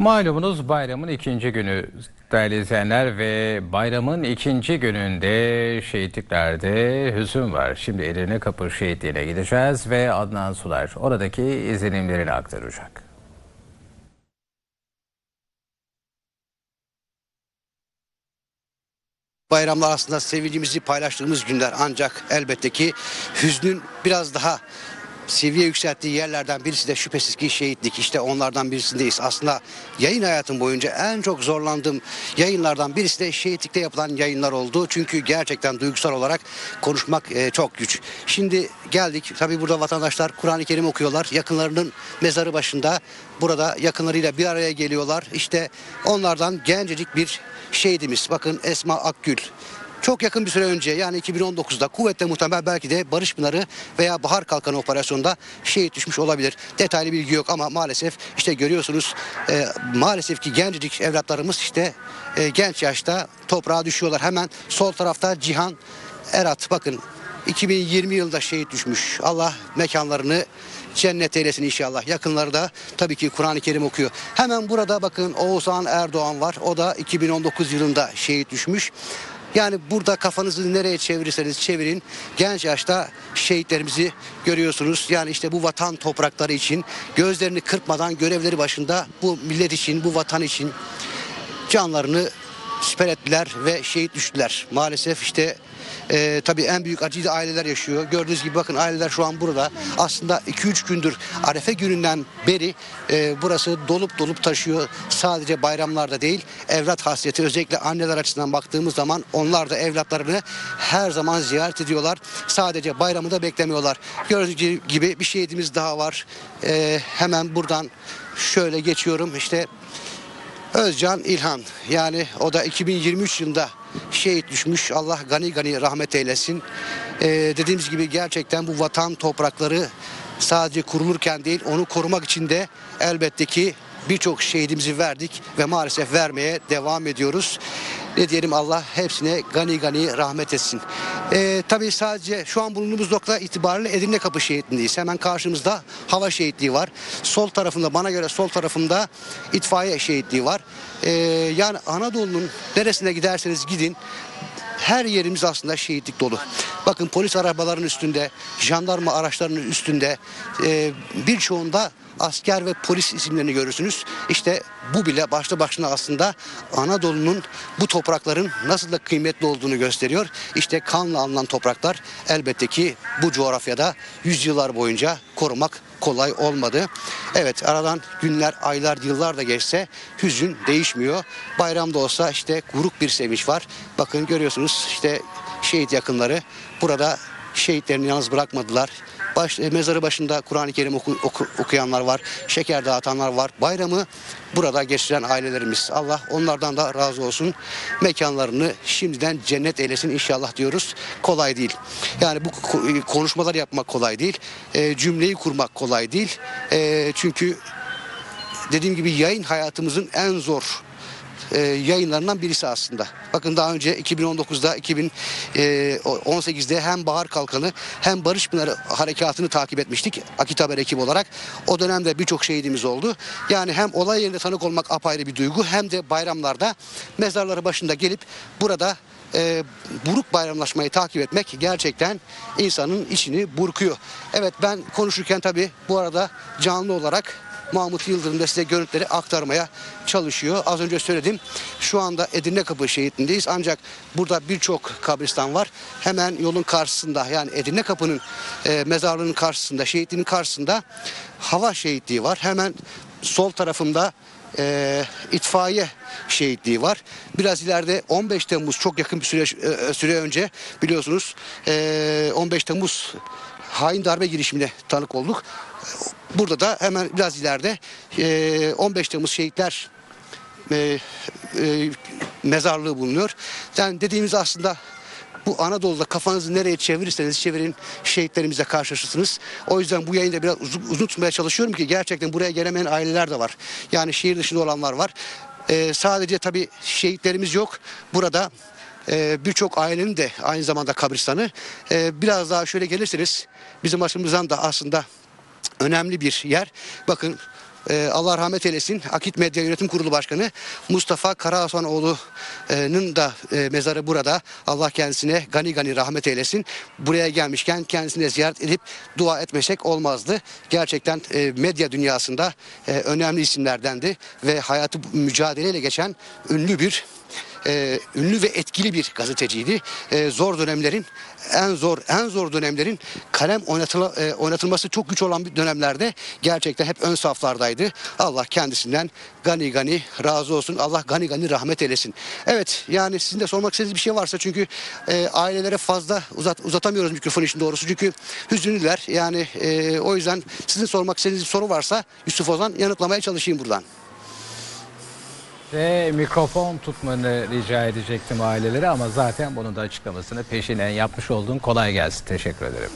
Malumunuz bayramın ikinci günü değerli izleyenler ve bayramın ikinci gününde şehitliklerde hüzün var. Şimdi Edirne Kapı şehitliğine gideceğiz ve Adnan Sular oradaki izlenimlerini aktaracak. Bayramlar aslında sevincimizi paylaştığımız günler ancak elbette ki hüznün biraz daha seviye yükselttiği yerlerden birisi de şüphesiz ki şehitlik. İşte onlardan birisindeyiz. Aslında yayın hayatım boyunca en çok zorlandığım yayınlardan birisi de şehitlikte yapılan yayınlar oldu. Çünkü gerçekten duygusal olarak konuşmak e, çok güç. Şimdi geldik. Tabii burada vatandaşlar Kur'an-ı Kerim okuyorlar. Yakınlarının mezarı başında burada yakınlarıyla bir araya geliyorlar. İşte onlardan gencecik bir şehidimiz. Bakın Esma Akgül. Çok yakın bir süre önce yani 2019'da kuvvetle muhtemel belki de Barış Pınarı veya Bahar Kalkanı operasyonunda şehit düşmüş olabilir. Detaylı bilgi yok ama maalesef işte görüyorsunuz e, maalesef ki gencecik evlatlarımız işte e, genç yaşta toprağa düşüyorlar. Hemen sol tarafta Cihan Erat bakın 2020 yılında şehit düşmüş. Allah mekanlarını cennet eylesin inşallah. Yakınları da tabii ki Kur'an-ı Kerim okuyor. Hemen burada bakın Oğuzhan Erdoğan var. O da 2019 yılında şehit düşmüş. Yani burada kafanızı nereye çevirirseniz çevirin genç yaşta şehitlerimizi görüyorsunuz. Yani işte bu vatan toprakları için gözlerini kırpmadan görevleri başında bu millet için, bu vatan için canlarını siper ettiler ve şehit düştüler. Maalesef işte e, tabii en büyük acıyı da aileler yaşıyor. Gördüğünüz gibi bakın aileler şu an burada. Aslında 2-3 gündür Arefe gününden beri e, burası dolup dolup taşıyor. Sadece bayramlarda değil evlat hasreti özellikle anneler açısından baktığımız zaman onlar da evlatlarını her zaman ziyaret ediyorlar. Sadece bayramı da beklemiyorlar. Gördüğünüz gibi bir şehidimiz daha var. E, hemen buradan şöyle geçiyorum işte Özcan İlhan yani o da 2023 yılında şehit düşmüş. Allah gani gani rahmet eylesin. Ee, dediğimiz gibi gerçekten bu vatan toprakları sadece kurulurken değil onu korumak için de elbette ki birçok şehidimizi verdik ve maalesef vermeye devam ediyoruz. Ne diyelim Allah hepsine gani gani rahmet etsin. Ee, tabii sadece şu an bulunduğumuz nokta itibariyle Edirne Kapı şehitliğindeyiz. Hemen karşımızda hava şehitliği var. Sol tarafında bana göre sol tarafımda itfaiye şehitliği var. Ee, yani Anadolu'nun neresine giderseniz gidin her yerimiz aslında şehitlik dolu. Bakın polis arabalarının üstünde, jandarma araçlarının üstünde e, birçoğunda asker ve polis isimlerini görürsünüz. İşte bu bile başlı başına aslında Anadolu'nun bu toprakların nasıl da kıymetli olduğunu gösteriyor. İşte kanla alınan topraklar elbette ki bu coğrafyada yüzyıllar boyunca korumak kolay olmadı. Evet aradan günler, aylar, yıllar da geçse hüzün değişmiyor. Bayramda olsa işte buruk bir sevinç var. Bakın görüyorsunuz işte şehit yakınları burada şehitlerini yalnız bırakmadılar. Baş, e, mezarı başında Kur'an-ı Kerim oku- oku- okuyanlar var, şeker dağıtanlar var. Bayramı burada geçiren ailelerimiz. Allah onlardan da razı olsun. Mekanlarını şimdiden cennet eylesin inşallah diyoruz. Kolay değil. Yani bu ko- konuşmalar yapmak kolay değil. E, cümleyi kurmak kolay değil. E, çünkü dediğim gibi yayın hayatımızın en zor e, yayınlarından birisi aslında. Bakın daha önce 2019'da 2018'de hem Bahar Kalkanı hem Barış Pınarı harekatını takip etmiştik Akit Haber ekibi olarak. O dönemde birçok şehidimiz oldu. Yani hem olay yerinde tanık olmak apayrı bir duygu hem de bayramlarda mezarları başında gelip burada e, buruk bayramlaşmayı takip etmek gerçekten insanın içini burkuyor. Evet ben konuşurken tabii bu arada canlı olarak Mahmut Yıldırım da size görüntüleri aktarmaya çalışıyor. Az önce söyledim. Şu anda Edirne Kapı şehitliğindeyiz. Ancak burada birçok kabristan var. Hemen yolun karşısında yani Edirne Kapı'nın e, mezarlığının karşısında, şehitliğinin karşısında hava şehitliği var. Hemen sol tarafımda e, itfaiye şehitliği var. Biraz ileride 15 Temmuz çok yakın bir süre, e, süre önce biliyorsunuz e, 15 Temmuz hain darbe girişimine tanık olduk. Burada da hemen biraz ileride e, 15 Temmuz şehitler e, e, mezarlığı bulunuyor. Yani dediğimiz aslında bu Anadolu'da kafanızı nereye çevirirseniz çevirin şehitlerimizle karşılaşırsınız. O yüzden bu yayında biraz uzun, uzun tutmaya çalışıyorum ki gerçekten buraya gelemeyen aileler de var. Yani şehir dışında olanlar var. E, sadece tabii şehitlerimiz yok. Burada e, birçok ailenin de aynı zamanda kabristanı. E, biraz daha şöyle gelirseniz bizim açımızdan da aslında önemli bir yer. Bakın e, Allah rahmet eylesin Akit Medya Yönetim Kurulu Başkanı Mustafa Karahasanoğlu'nun da e, mezarı burada. Allah kendisine gani gani rahmet eylesin. Buraya gelmişken kendisine ziyaret edip dua etmesek olmazdı. Gerçekten e, medya dünyasında önemli isimlerdendi ve hayatı mücadeleyle geçen ünlü bir e, ünlü ve etkili bir gazeteciydi. E, zor dönemlerin en zor en zor dönemlerin kalem oynatıla, e, oynatılması çok güç olan bir dönemlerde gerçekten hep ön saflardaydı. Allah kendisinden gani gani razı olsun. Allah gani gani rahmet eylesin. Evet yani sizin de sormak istediğiniz bir şey varsa çünkü e, ailelere fazla uzat, uzatamıyoruz mikrofon için doğrusu. Çünkü hüzünlüler. Yani e, o yüzden sizin sormak istediğiniz bir soru varsa Yusuf Ozan yanıtlamaya çalışayım buradan. Ve mikrofon tutmanı rica edecektim ailelere ama zaten bunun da açıklamasını peşinen yapmış oldun. Kolay gelsin. Teşekkür ederim.